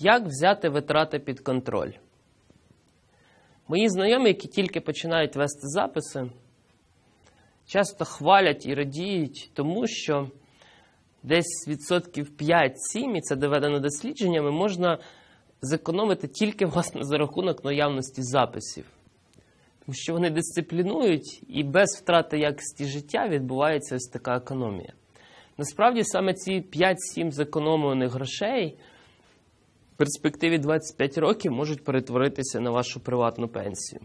Як взяти витрати під контроль? Мої знайомі, які тільки починають вести записи, часто хвалять і радіють, тому що десь відсотків 5-7, і це доведено дослідженнями, можна зекономити тільки власне за рахунок наявності записів. Тому що вони дисциплінують і без втрати якості життя відбувається ось така економія. Насправді саме ці 5-7 зекономлених грошей перспективі 25 років можуть перетворитися на вашу приватну пенсію.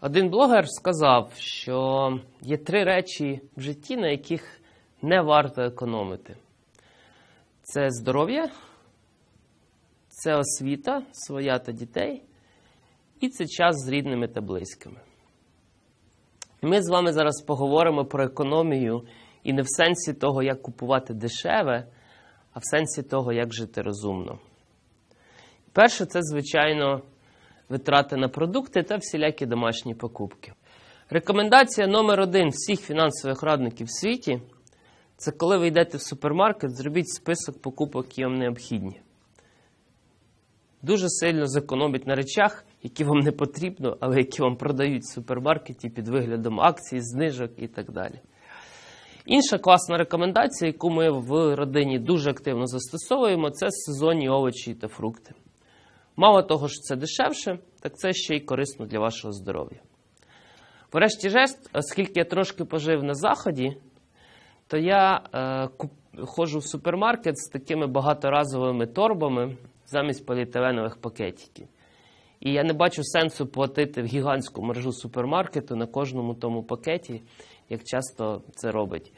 Один блогер сказав, що є три речі в житті, на яких не варто економити: це здоров'я, це освіта, своя та дітей, і це час з рідними та близькими. Ми з вами зараз поговоримо про економію і не в сенсі того, як купувати дешеве, а в сенсі того, як жити розумно. Перше, це, звичайно, витрати на продукти та всілякі домашні покупки. Рекомендація номер один всіх фінансових радників в світі це коли ви йдете в супермаркет, зробіть список покупок, які вам необхідні. Дуже сильно зекономить на речах, які вам не потрібно, але які вам продають в супермаркеті під виглядом акцій, знижок і так далі. Інша класна рекомендація, яку ми в родині дуже активно застосовуємо, це сезонні овочі та фрукти. Мало того, що це дешевше, так це ще й корисно для вашого здоров'я. Врешті-решт, оскільки я трошки пожив на заході, то я е, куп, ходжу в супермаркет з такими багаторазовими торбами замість поліетиленових пакетиків. І я не бачу сенсу платити в гігантську мережу супермаркету на кожному тому пакеті, як часто це робить.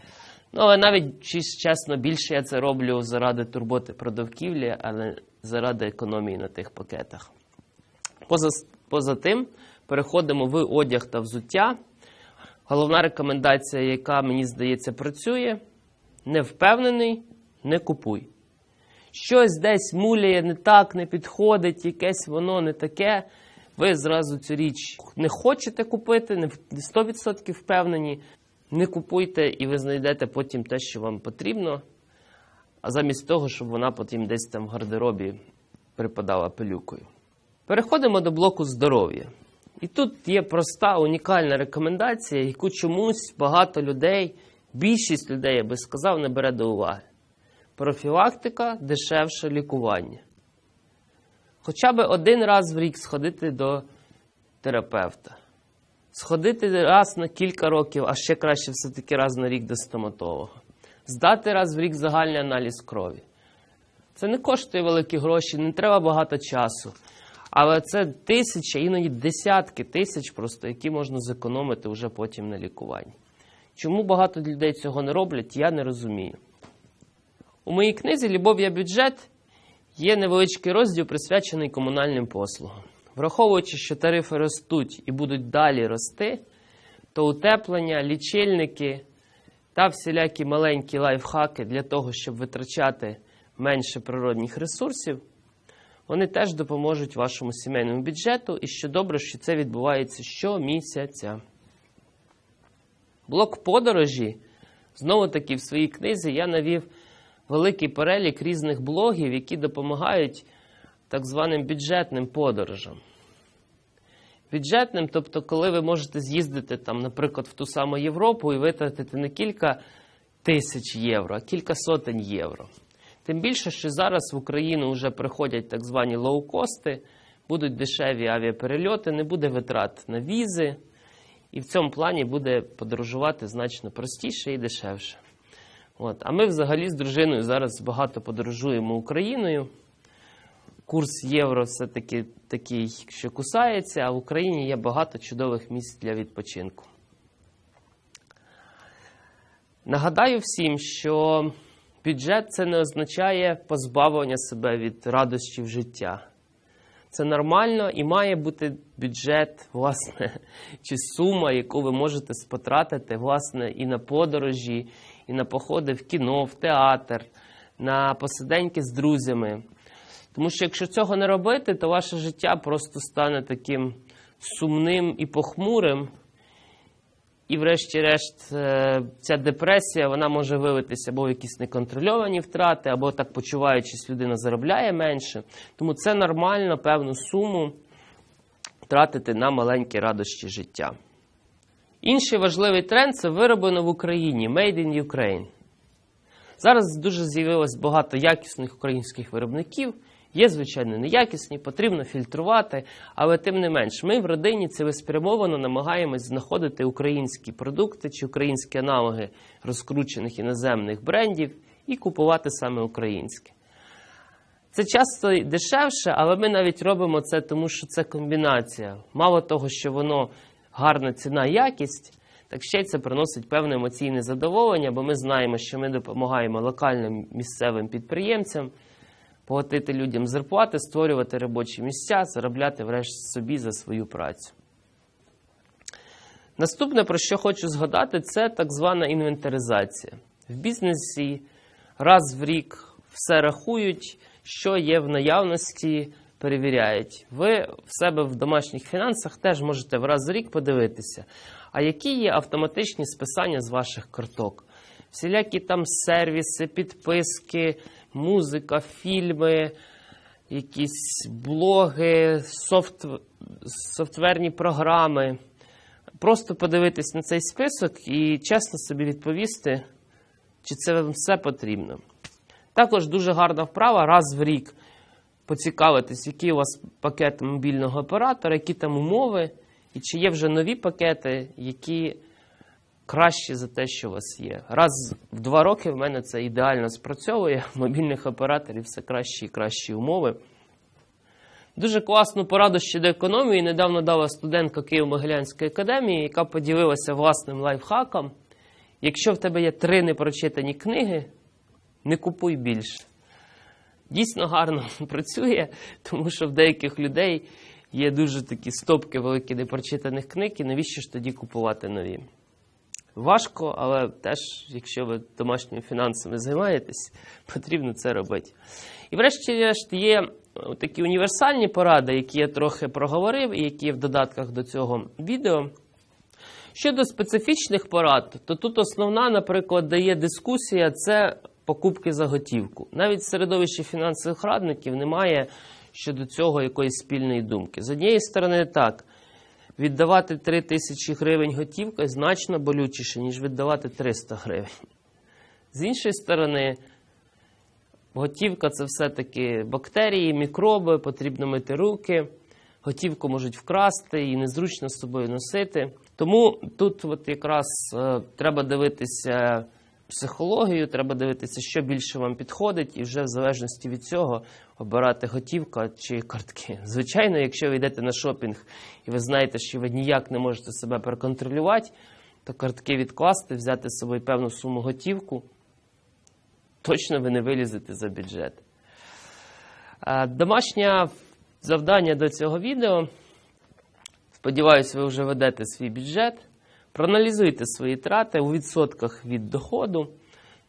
Ну, але навіть чесно, більше я це роблю заради турботи про довкілля, а не заради економії на тих пакетах. Поза, поза тим, переходимо в одяг та взуття. Головна рекомендація, яка, мені здається, працює: не впевнений, не купуй. Щось десь муляє не так, не підходить, якесь воно не таке. Ви зразу цю річ не хочете купити, не 100% впевнені. Не купуйте, і ви знайдете потім те, що вам потрібно, а замість того, щоб вона потім десь там в гардеробі припадала пилюкою. Переходимо до блоку здоров'я. І тут є проста, унікальна рекомендація, яку чомусь багато людей, більшість людей, я би сказав, не бере до уваги. Профілактика дешевше лікування. Хоча б один раз в рік сходити до терапевта. Сходити раз на кілька років, а ще краще все-таки раз на рік до стоматолога. Здати раз в рік загальний аналіз крові. Це не коштує великі гроші, не треба багато часу. Але це тисячі, іноді десятки тисяч, просто, які можна зекономити вже потім на лікуванні. Чому багато людей цього не роблять, я не розумію. У моїй книзі Любов я бюджет є невеличкий розділ, присвячений комунальним послугам. Враховуючи, що тарифи ростуть і будуть далі рости, то утеплення, лічильники та всілякі маленькі лайфхаки для того, щоб витрачати менше природних ресурсів, вони теж допоможуть вашому сімейному бюджету. І що добре, що це відбувається щомісяця. Блок подорожі, знову таки, в своїй книзі я навів великий перелік різних блогів, які допомагають так званим бюджетним подорожам. Бюджетним, тобто, коли ви можете з'їздити, там, наприклад, в ту саму Європу і витратити не кілька тисяч євро, а кілька сотень євро. Тим більше, що зараз в Україну вже приходять так звані лоукости, будуть дешеві авіаперельоти, не буде витрат на візи, і в цьому плані буде подорожувати значно простіше і дешевше. От. А ми взагалі з дружиною зараз багато подорожуємо Україною. Курс євро все-таки такий, що кусається, а в Україні є багато чудових місць для відпочинку. Нагадаю всім, що бюджет це не означає позбавлення себе від радощів життя. Це нормально і має бути бюджет, власне, чи сума, яку ви можете потратити, власне, і на подорожі, і на походи в кіно, в театр, на посиденьки з друзями. Тому що якщо цього не робити, то ваше життя просто стане таким сумним і похмурим. І, врешті-решт, е, ця депресія вона може вилитися або в якісь неконтрольовані втрати, або так почуваючись, людина заробляє менше. Тому це нормально певну суму тратити на маленькі радощі життя. Інший важливий тренд це вироблено в Україні Made in Ukraine. Зараз дуже з'явилось багато якісних українських виробників. Є, звичайно, неякісні, потрібно фільтрувати, але тим не менш, ми в родині цілеспрямовано намагаємось знаходити українські продукти чи українські аналоги розкручених іноземних брендів і купувати саме українське. Це часто дешевше, але ми навіть робимо це, тому що це комбінація. Мало того, що воно гарна ціна, якість, так ще й це приносить певне емоційне задоволення, бо ми знаємо, що ми допомагаємо локальним місцевим підприємцям платити людям зарплати, створювати робочі місця, заробляти врешті собі за свою працю. Наступне, про що хочу згадати, це так звана інвентаризація. В бізнесі раз в рік все рахують, що є в наявності, перевіряють. Ви в себе в домашніх фінансах теж можете в раз в рік подивитися, а які є автоматичні списання з ваших карток. Всілякі там сервіси, підписки, музика, фільми, якісь блоги, софт... софтверні програми. Просто подивитись на цей список і чесно собі відповісти, чи це вам все потрібно. Також дуже гарна вправа раз в рік поцікавитись, який у вас пакет мобільного оператора, які там умови, і чи є вже нові пакети, які кращі за те, що у вас є. Раз в два роки в мене це ідеально спрацьовує. Мобільних операторів все кращі і кращі умови. Дуже класну пораду щодо економії недавно дала студентка Києво-Могилянської академії, яка поділилася власним лайфхаком. Якщо в тебе є три непрочитані книги, не купуй більше. Дійсно гарно працює, тому що в деяких людей є дуже такі стопки великі непрочитаних книг, і навіщо ж тоді купувати нові? Важко, але теж, якщо ви домашніми фінансами займаєтесь, потрібно це робити. І врешті-решт є такі універсальні поради, які я трохи проговорив, і які є в додатках до цього відео. Щодо специфічних порад, то тут основна, наприклад, дає дискусія це покупки за готівку. Навіть в середовищі фінансових радників немає щодо цього якоїсь спільної думки. З однієї сторони, так, віддавати 3 тисячі гривень готівкою значно болючіше, ніж віддавати 300 гривень. З іншої сторони, готівка це все-таки бактерії, мікроби, потрібно мити руки. Готівку можуть вкрасти і незручно з собою носити. Тому тут от якраз е, треба дивитися психологію, треба дивитися, що більше вам підходить, і вже в залежності від цього обирати готівка чи картки. Звичайно, якщо ви йдете на шопінг і ви знаєте, що ви ніяк не можете себе переконтролювати, то картки відкласти, взяти з собою певну суму готівку, точно ви не вилізете за бюджет. Домашнє завдання до цього відео. Сподіваюсь, ви вже ведете свій бюджет. Проаналізуйте свої трати у відсотках від доходу,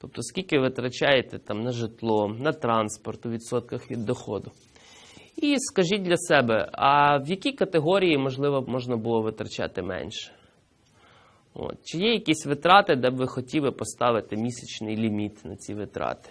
тобто скільки ви витрачаєте там на житло, на транспорт у відсотках від доходу. І скажіть для себе, а в якій категорії, можливо, можна було витрачати менше? От. Чи є якісь витрати, де б ви хотіли поставити місячний ліміт на ці витрати?